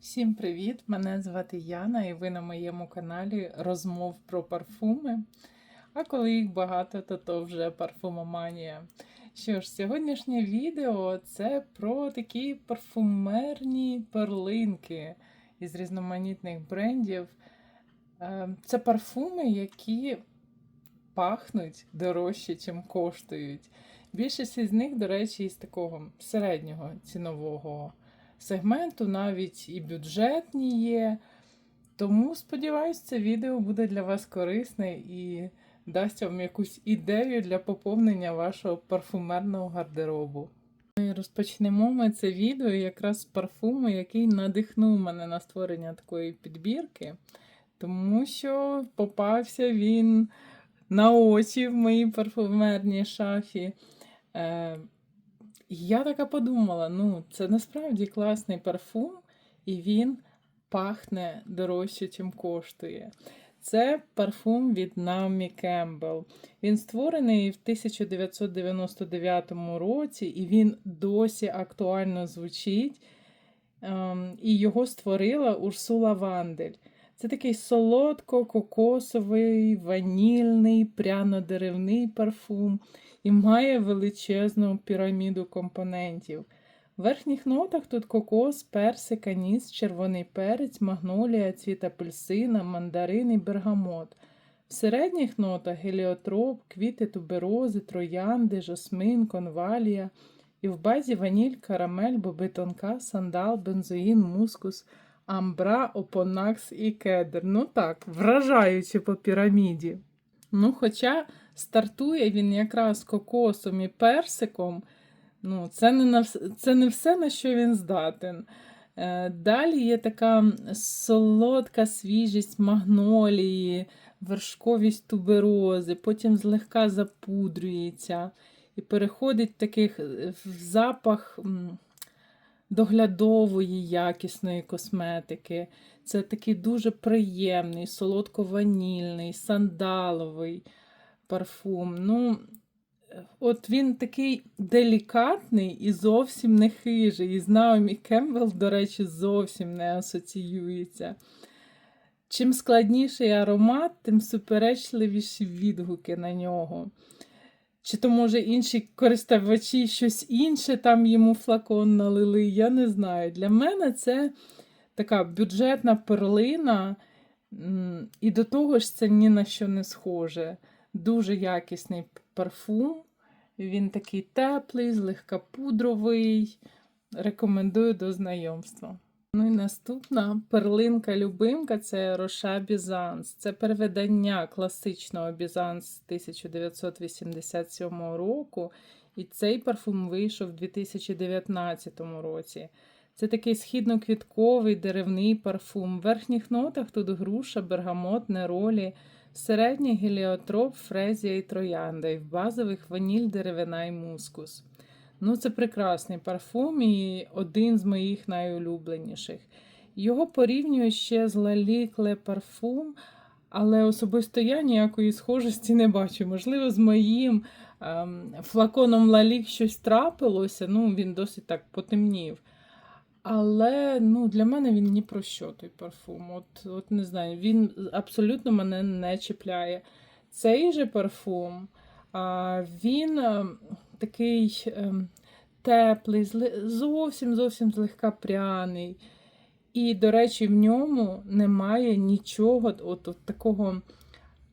Всім привіт! Мене звати Яна, і ви на моєму каналі розмов про парфуми. А коли їх багато, то то вже парфумоманія. Що ж, сьогоднішнє відео це про такі парфумерні перлинки із різноманітних брендів. Е, Це парфуми, які пахнуть дорожче, чим коштують. Більшість із них, до речі, із такого середнього цінового сегменту, навіть і бюджетні є. Тому сподіваюся, це відео буде для вас корисне і дасть вам якусь ідею для поповнення вашого парфумерного гардеробу. І розпочнемо ми це відео якраз з парфуму, який надихнув мене на створення такої підбірки, тому що попався він на очі в моїй парфумерній шафі. Я така подумала: ну, це насправді класний парфум, і він пахне дорожче, чим коштує. Це парфум від Наумі Кембл. Він створений в 1999 році, і він досі актуально звучить. Ем, І його створила Урсула Вандель. Це такий солодко-кокосовий, ванільний, пряно-деревний парфум і має величезну піраміду компонентів. В верхніх нотах тут кокос, персик, аніс, червоний перець, магнолія, цвіт апельсина, мандарин і бергамот. В середніх нотах геліотроп, квіти туберози, троянди, жасмин, конвалія. І в базі ваніль, карамель, боби тонка, сандал, бензоїн, мускус, амбра, опонакс і кедр. Ну так, вражаючи по піраміді. Ну, хоча стартує він якраз кокосом і персиком, ну, це не, на, це не все, на що він здатен. Е, Далі є така солодка свіжість магнолії, вершковість туберози, потім злегка запудрюється і переходить таких е, в запах доглядової якісної косметики. Це такий дуже приємний, солодко-ванільний, сандаловий парфум. Ну, от він такий делікатний і зовсім не хижий. І з Наомі Кембл, до речі, зовсім не асоціюється. Чим складніший аромат, тим суперечливіші відгуки на нього. Чи то, може, інші користувачі щось інше там йому флакон налили, я не знаю. Для мене це така бюджетна перлина, і до того ж це ні на що не схоже. Дуже якісний парфум. Він такий теплий, злегка пудровий. Рекомендую до знайомства. Ну і наступна перлинка-любимка це Роша Бізанс. Це переведення класичного Бізанс 1987 року. І цей парфум вийшов у 2019 році. Це такий східно-квітковий деревний парфум. В верхніх нотах тут груша, бергамот, неролі, в середніх геліотроп, фрезія і троянда, і в базових ваніль, деревина і мускус. Ну, це прекрасний парфум і один з моїх найулюбленіших. Його порівнюю ще з Лалікле парфум, але особисто я ніякої схожості не бачу. Можливо, з моїм ем, флаконом Лалік щось трапилося, ну, він досить так потемнів. Але ну, для мене він ні про що той парфум. От, от не знаю, він абсолютно мене не чіпляє. Цей же парфум, він е, такий е, теплий, зовсім зовсім злегка пряний. І, до речі, в ньому немає нічого от, от такого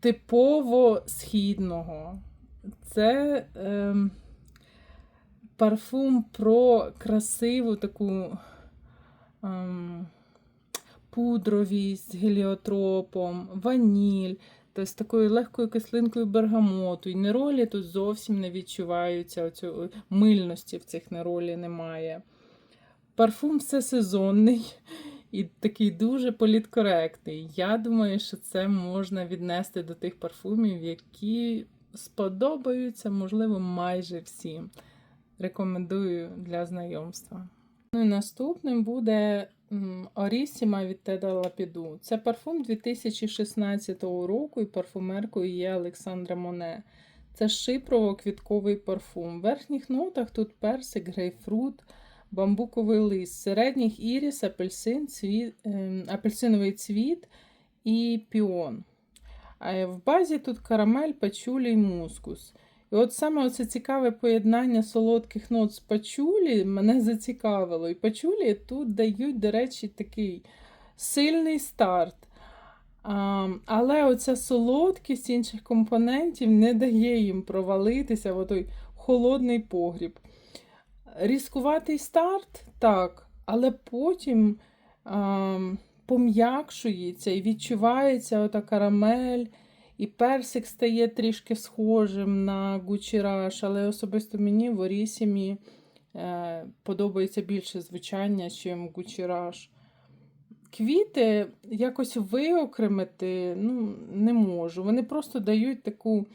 типово східного. Це е, парфум про красиву таку ем, пудровість з геліотропом, ваніль, та з такою легкою кислинкою бергамоту. І неролі тут зовсім не відчуваються, оцю, мильності в цих неролі немає. Парфум всесезонний і такий дуже політкоректний. Я думаю, що це можна віднести до тих парфумів, які сподобаються, можливо, майже всім. Рекомендую для знайомства. Ну і наступним буде Орісіма від Теда Лапіду. Це парфум 2016 року, і парфумеркою є Олександра Моне. Це шипрово-квітковий парфум. В верхніх нотах тут персик, грейпфрут, бамбуковий лист, середніх іріс, апельсин, цвіт, ем, апельсиновий цвіт і піон. А в базі тут карамель, пачулі і мускус. І от саме оце цікаве поєднання солодких нот з пачулі мене зацікавило. І пачулі тут дають, до речі, такий сильний старт. А, але оця солодкість інших компонентів не дає їм провалитися в той холодний погріб. Різкуватий старт, так, але потім а, пом'якшується і відчувається ота карамель, і персик стає трішки схожим на гучіраж, але особисто мені в Орісімі е, подобається більше звучання, ніж гучіраж. Квіти якось виокремити ну, не можу. Вони просто дають таку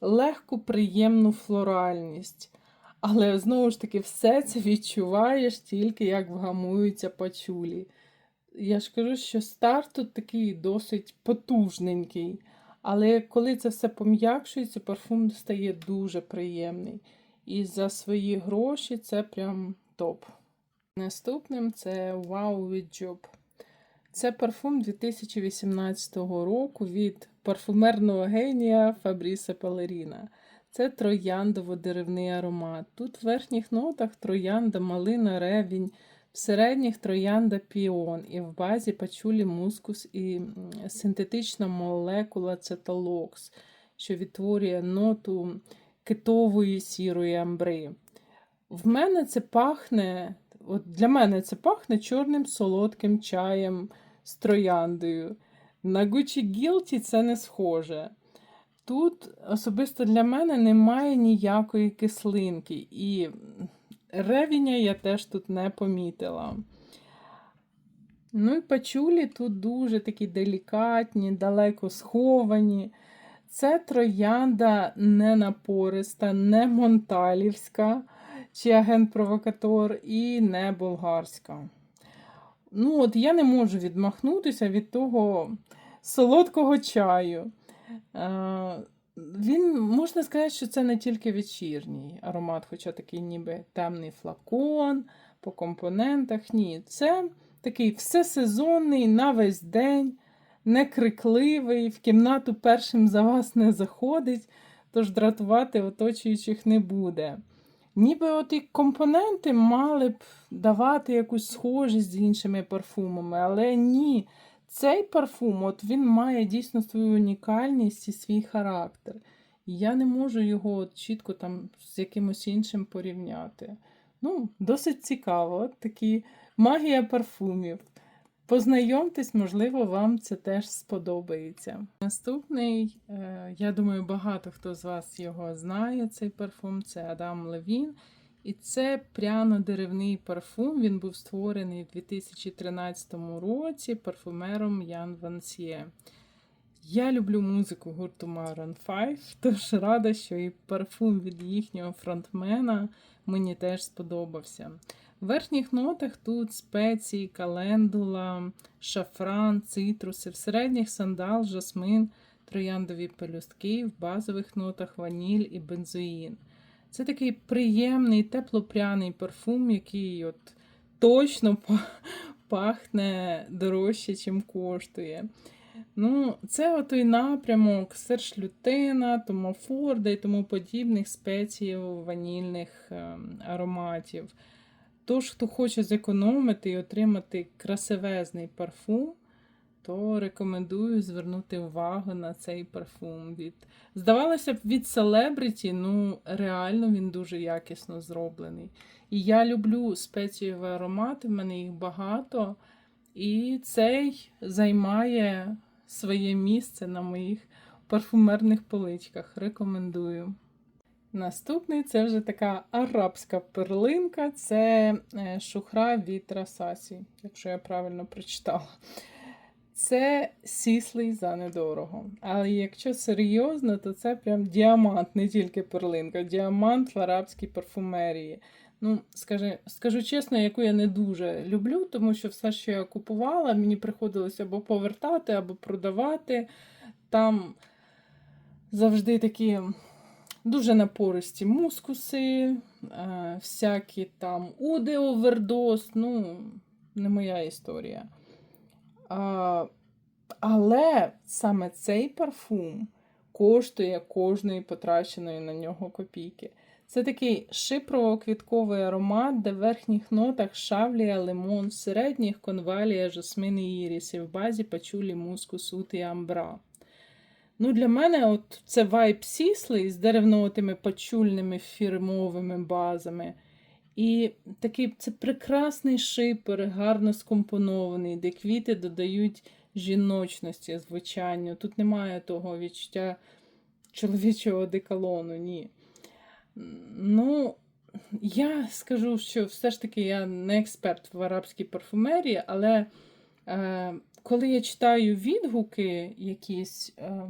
легку, приємну флоральність. Але знову ж таки, все це відчуваєш тільки як вгамуються пачулі. Я ж кажу, що старт тут такий досить потужненький. Але коли це все пом'якшується, парфум стає дуже приємний. І за свої гроші це прям топ. Наступним це Wow with Job. Це парфум 2018 року від парфумерного генія Фабріса Палеріна. Це трояндово-деревний аромат. Тут в верхніх нотах троянда, малина, ревінь, в середніх троянда піон, і в базі пачулі мускус і синтетична молекула цеталокс, що відтворює ноту китової сірої амбри. В мене це пахне, от для мене це пахне чорним солодким чаєм з трояндою. На Gucci Guilty це не схоже. Тут особисто для мене немає ніякої кислинки, і ревіня я теж тут не помітила. Ну і пачулі тут дуже такі делікатні, далеко сховані. Це троянда не напориста, не монталівська, чи агент-провокатор, і не болгарська. Ну, от я не можу відмахнутися від того солодкого чаю. Він, можна сказати, що це не тільки вечірній аромат, хоча такий ніби темний флакон по компонентах. Ні, це такий всесезонний на весь день, не крикливий, в кімнату першим за вас не заходить, тож дратувати оточуючих не буде. Ніби от і компоненти мали б давати якусь схожість з іншими парфумами, але ні. Цей парфум от він має дійсно свою унікальність і свій характер. І я не можу його от чітко там з якимось іншим порівняти. Ну, Досить цікаво, такі магія парфумів. Познайомтесь, можливо, вам це теж сподобається. Наступний, е, я думаю, багато хто з вас його знає, цей парфум це Адам Левін. І це пряно-деревний парфум. Він був створений у 2013 році парфумером Ян Вансьє. Я люблю музику гурту Maroon 5, тож рада, що і парфум від їхнього фронтмена мені теж сподобався. В верхніх нотах тут спеції, календула, шафран, цитруси, в середніх сандал, жасмин, трояндові пелюстки, в базових нотах ваніль і бензоїн. Це такий приємний, теплопряний парфум, який от точно пахне дорожче, чим коштує. Ну, Це той напрямок сершлютина, томофорда і тому подібних спецій ванільних ем, ароматів. Тож, хто хоче зекономити і отримати красивезний парфум, то рекомендую звернути увагу на цей парфум. Від... Здавалося б, від селебриті, ну, реально він дуже якісно зроблений. І я люблю спецієві аромати, в мене їх багато. І цей займає своє місце на моїх парфумерних поличках. Рекомендую. Наступний це вже така арабська перлинка, це е, шухра від Расасі, якщо я правильно прочитала. Це сіслий за недорого. Але якщо серйозно, то це прям діамант, не тільки перлинка, діамант в арабській парфумерії. Ну, скажу, скажу чесно, яку я не дуже люблю, тому що все, що я купувала, мені приходилося або повертати, або продавати. Там завжди такі дуже напористі мускуси, е, всякі там уди овердоз, ну, не моя історія. Але саме цей парфум коштує кожної потраченої на нього копійки. Це такий шипрово-квітковий аромат, де в верхніх нотах шавлія, лимон, в середніх конвалія, жасмин і іріс, і в базі пачулі, мускус, сут і амбра. Ну, Для мене от це вайб сісли з деревнотими пачульними фірмовими базами. І такий це прекрасний шипер, гарно скомпонований, де квіти додають жіночності, звичайно. Тут немає того відчуття чоловічого деколону, ні. Ну, я скажу, що все ж таки я не експерт в арабській парфумерії, але е, коли я читаю відгуки якісь, е,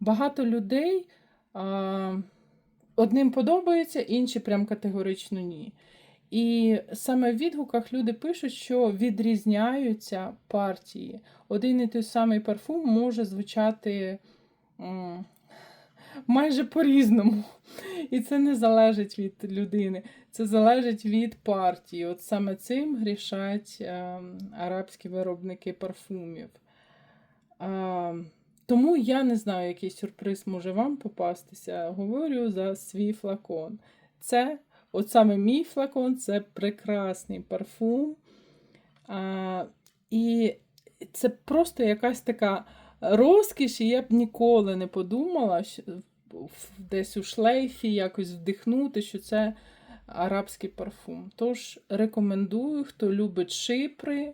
багато людей е, одним подобається, інші прям категорично ні. І саме в відгуках люди пишуть, що відрізняються партії. Один і той самий парфум може звучати м, майже по-різному. І це не залежить від людини, це залежить від партії. От саме цим грішать е, арабські виробники парфумів. Е, тому я не знаю, який сюрприз може вам попастися. Говорю за свій флакон. Це, от саме мій флакон, це прекрасний парфум. А, і це просто якась така розкіш, і я б ніколи не подумала, що десь у шлейфі якось вдихнути, що це арабський парфум. Тож рекомендую, хто любить шипри,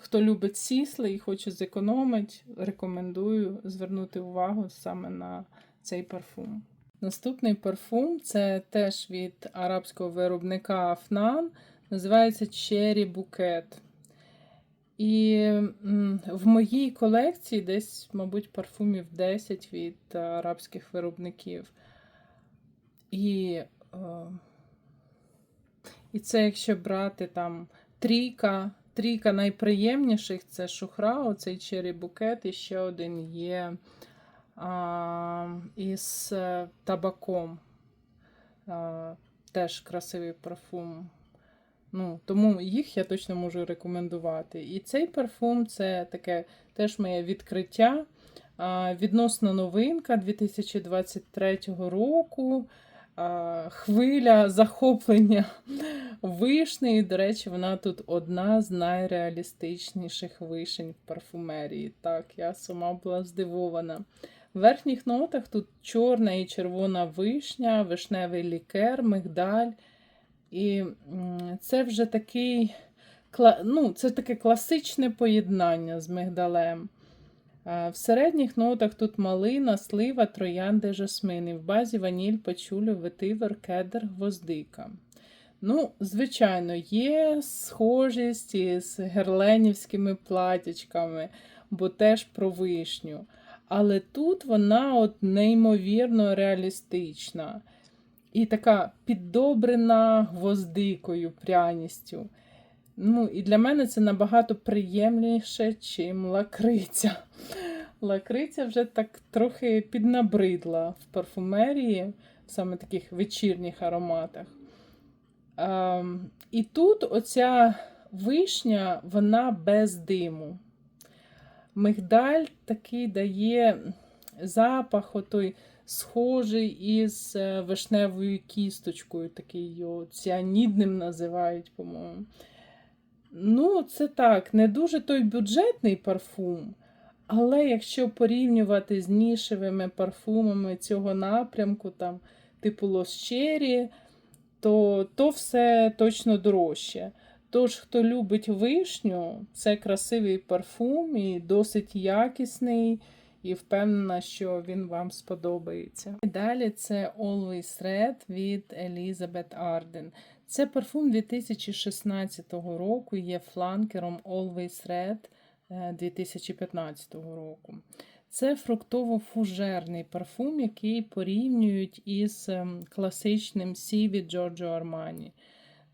хто любить сісли і хоче зекономити, рекомендую звернути увагу саме на цей парфум. Наступний парфум це теж від арабського виробника Афнан, називається Cherry Bouquet. І в моїй колекції десь, мабуть, парфумів 10 від арабських виробників. І, е, і це якщо брати там трійка, трійка найприємніших це шухра, оцей черрі букет, і ще один є а, із е, табаком. А, теж красивий парфум. Ну, Тому їх я точно можу рекомендувати. І цей парфум це таке теж моє відкриття. А, Відносно новинка 2023 року. Хвиля захоплення вишні. До речі, вона тут одна з найреалістичніших вишень в парфумерії. Так, я сама була здивована. В верхніх нотах тут чорна і червона вишня, вишневий лікер, мигдаль. І це вже такий, ну, це таке класичне поєднання з мигдалем. В середніх нотах тут малина, слива, троянди, жасмини. В базі ваніль, пачулю, ветивер, кедр, гвоздика. Ну, Звичайно, є схожість із герленівськими платячками, бо теж про вишню. Але тут вона от неймовірно реалістична і така піддобрена гвоздикою, пряністю. Ну, І для мене це набагато приємніше, чим лакриця. Лакриця вже так трохи піднабридла в парфумерії, саме таких вечірніх ароматах. А, ем, і тут оця вишня, вона без диму. Мигдаль такий дає запах отой схожий із е, вишневою кісточкою, такий його ціанідним називають, по-моєму. Ну, це так, не дуже той бюджетний парфум. Але якщо порівнювати з нішевими парфумами цього напрямку, там, типу Лосчері, то то все точно дорожче. Тож, хто любить вишню, це красивий парфум і досить якісний і впевнена, що він вам сподобається. І далі це Always Red від Elizabeth Arden. Це парфум 2016 року, є фланкером Always Red 2015 року. Це фруктово-фужерний парфум, який порівнюють із ем, класичним Сі від Джорджо Армані.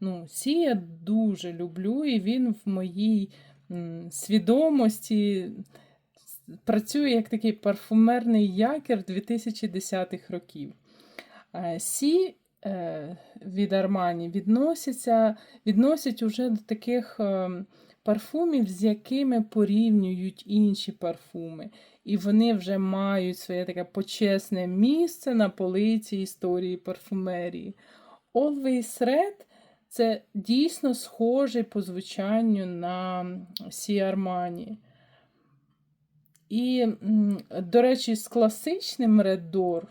Ну, Сі я дуже люблю, і він в моїй свідомості працює як такий парфумерний якір 2010-х років. Сі е, від Армані відносяться, відносять уже до таких е, парфумів, з якими порівнюють інші парфуми. І вони вже мають своє таке почесне місце на полиці історії парфумерії. Always Red це дійсно схожий по звучанню на Сі Армані. І, до речі, з класичним Red Door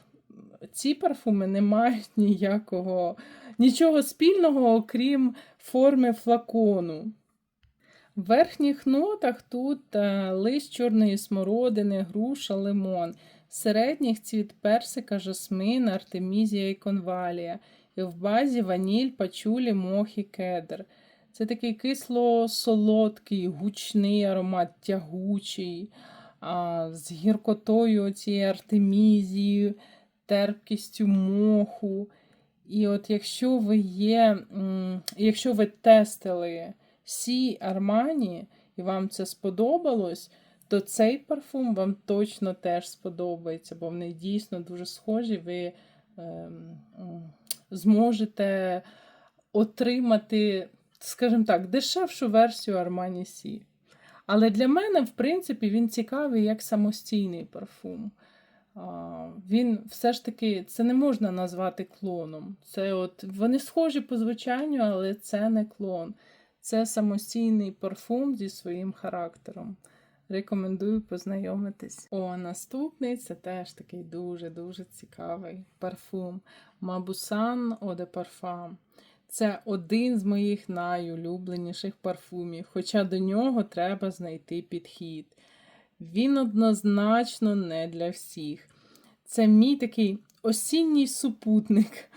ці парфуми не мають ніякого, нічого спільного, окрім форми флакону. В верхніх нотах тут е, лист чорної смородини, груша, лимон. В середніх цвіт персика, жасмин, артемізія і конвалія. І в базі ваніль, пачулі, мох і кедр. Це такий кисло-солодкий, гучний аромат, тягучий, з гіркотою цієї артемізії, терпкістю моху. І от якщо ви є, якщо ви тестили Сі Армані і вам це сподобалось, то цей парфум вам точно теж сподобається, бо вони дійсно дуже схожі. Ви ем, зможете отримати, скажімо так, дешевшу версію Armani Сі. Але для мене, в принципі, він цікавий як самостійний парфум. Він все ж таки це не можна назвати клоном. Це от, Вони схожі по звучанню, але це не клон. Це самостійний парфум зі своїм характером. Рекомендую познайомитись. О, наступний це теж такий дуже-дуже цікавий парфум. Мабусан de Parfum. Це один з моїх найулюбленіших парфумів, хоча до нього треба знайти підхід. Він однозначно не для всіх. Це мій такий осінній супутник.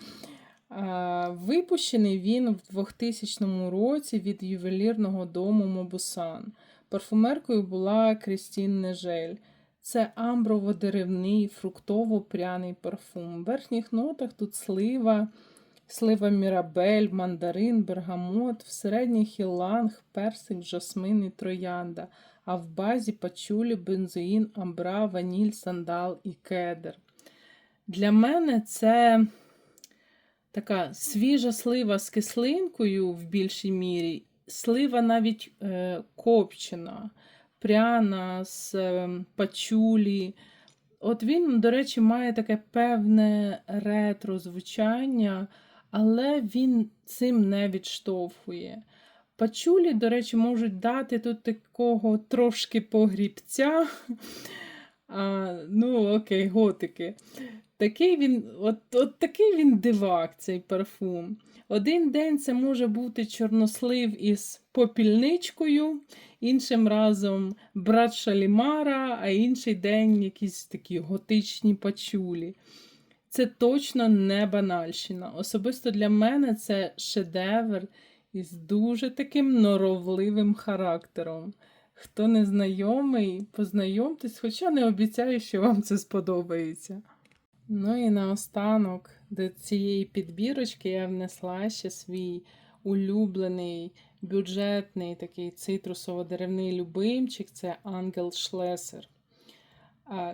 Випущений він в 2000 році від ювелірного дому Мобусан. Парфумеркою була Крістін Нежель. Це амброво-деревний, фруктово-пряний парфум. В верхніх нотах тут слива, слива мірабель, мандарин, бергамот, в середніх іланг, персик, жасмин і троянда, а в базі пачулі, бензоїн, амбра, ваніль, сандал і кедр. Для мене це така свіжа слива з кислинкою в більшій мірі, слива навіть е, копчена, пряна з е, пачулі. От він, до речі, має таке певне ретро звучання, але він цим не відштовхує. Пачулі, до речі, можуть дати тут такого трошки погрібця. А, Ну, окей, готики. Такий він, от, от такий він дивак, цей парфум. Один день це може бути чорнослив із попільничкою, іншим разом брат Шалімара, а інший день якісь такі готичні пачулі. Це точно не банальщина. Особисто для мене це шедевр із дуже таким норовливим характером. Хто не знайомий, познайомтесь, хоча не обіцяю, що вам це сподобається. Ну і наостанок до цієї підбірочки я внесла ще свій улюблений бюджетний такий цитрусово-деревний любимчик це Ангел Шлесер.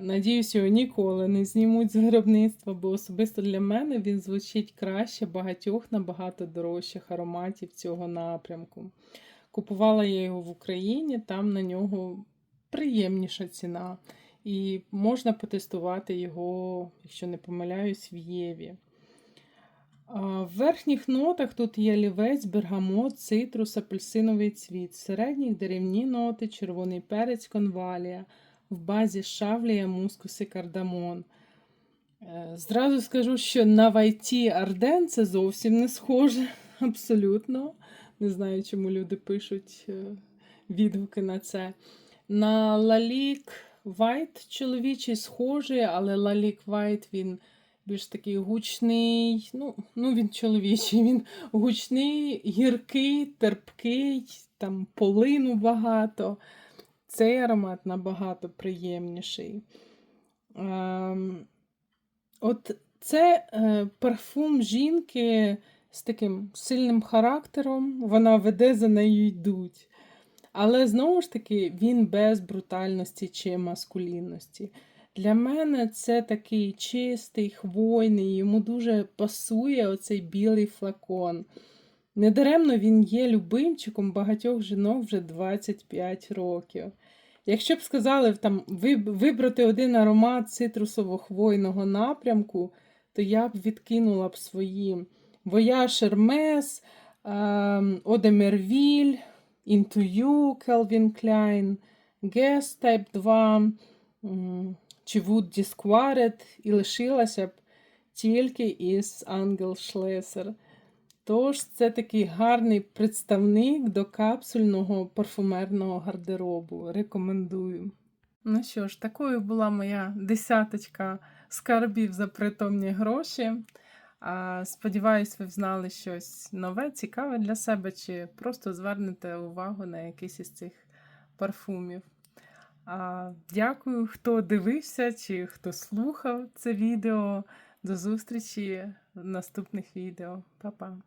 Надіюсь, його ніколи не знімуть з виробництва, бо особисто для мене він звучить краще багатьох набагато дорожчих ароматів цього напрямку. Купувала я його в Україні, там на нього приємніша ціна. І можна потестувати його, якщо не помиляюсь, в Єві. В верхніх нотах тут є лівець, бергамот, цитрус, апельсиновий цвіт, в середніх деревні ноти, червоний перець, конвалія, в базі шавлія, мускус і кардамон. Зразу скажу, що на Вайті Арден це зовсім не схоже. Абсолютно. Не знаю, чому люди пишуть е, відгуки на це. На Лалік Вайт чоловічий схожий, але Лалік Вайт він більш такий гучний. Ну, ну він чоловічий, він гучний, гіркий, терпкий, там полину багато. Цей аромат набагато приємніший. Ем, От це е, парфум жінки з таким сильним характером, вона веде за нею йдуть. Але знову ж таки, він без брутальності чи маскулінності. Для мене це такий чистий, хвойний, йому дуже пасує оцей білий флакон. Недаремно він є любимчиком багатьох жінок вже 25 років. Якщо б сказали там, вибрати один аромат цитрусово-хвойного напрямку, то я б відкинула б свої de Merville, Into You, Calvin Klein, Guess Type 2 м, чи Wood Disquared, і лишилася б тільки із Ангел Шлесер. Тож це такий гарний представник до капсульного парфумерного гардеробу. Рекомендую. Ну що ж, такою була моя десяточка скарбів за притомні гроші. Сподіваюсь, ви взнали щось нове, цікаве для себе, чи просто звернете увагу на якийсь із цих парфумів. Дякую, хто дивився чи хто слухав це відео. До зустрічі в наступних відео. Па-па!